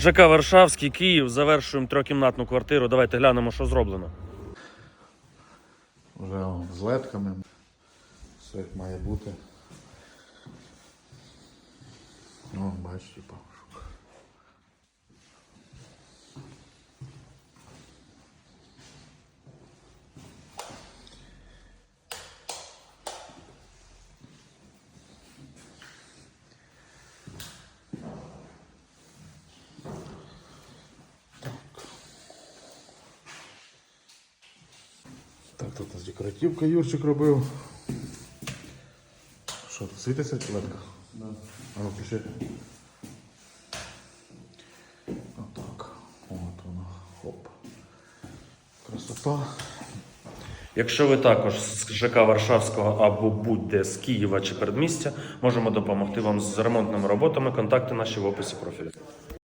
ЖК Варшавський, Київ. Завершуємо трьохкімнатну квартиру. Давайте глянемо, що зроблено. Вже з летками. Все як має бути. О, бачите, типа. Так, тут у нас декоративка Юрчик робив. Що, тут світиться ледка? Да. А ну пиши. Отак. От воно. Хоп. Красота. Якщо ви також з ЖК Варшавського або будь-де з Києва чи передмістя, можемо допомогти вам з ремонтними роботами. Контакти наші в описі профілю.